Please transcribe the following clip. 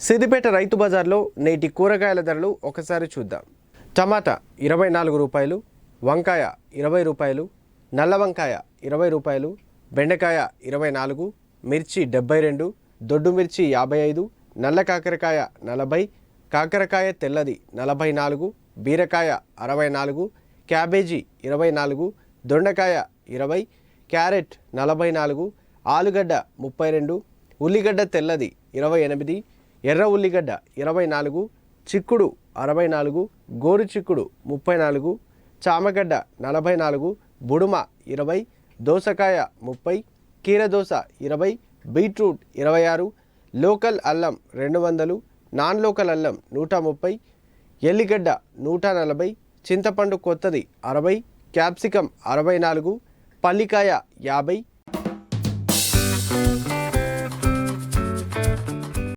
సిద్దిపేట రైతు బజార్లో నేటి కూరగాయల ధరలు ఒకసారి చూద్దాం. టమాటా ఇరవై నాలుగు రూపాయలు వంకాయ ఇరవై రూపాయలు నల్ల వంకాయ ఇరవై రూపాయలు బెండకాయ ఇరవై నాలుగు మిర్చి డెబ్బై రెండు దొడ్డు మిర్చి యాభై ఐదు నల్ల కాకరకాయ నలభై కాకరకాయ తెల్లది నలభై నాలుగు బీరకాయ అరవై నాలుగు క్యాబేజీ ఇరవై నాలుగు దొండకాయ ఇరవై క్యారెట్ నలభై నాలుగు ఆలుగడ్డ ముప్పై రెండు ఉల్లిగడ్డ తెల్లది ఇరవై ఎనిమిది ఎర్ర ఉల్లిగడ్డ ఇరవై నాలుగు చిక్కుడు అరవై నాలుగు గోరు చిక్కుడు ముప్పై నాలుగు చామగడ్డ నలభై నాలుగు బుడుమ ఇరవై దోసకాయ ముప్పై కీరదోస ఇరవై బీట్రూట్ ఇరవై ఆరు లోకల్ అల్లం రెండు వందలు నాన్ లోకల్ అల్లం నూట ముప్పై ఎల్లిగడ్డ నూట నలభై చింతపండు కొత్తది అరవై క్యాప్సికం అరవై నాలుగు పల్లికాయ యాభై